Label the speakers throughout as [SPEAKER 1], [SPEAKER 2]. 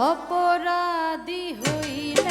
[SPEAKER 1] অপরাধী হইল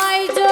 [SPEAKER 1] I job.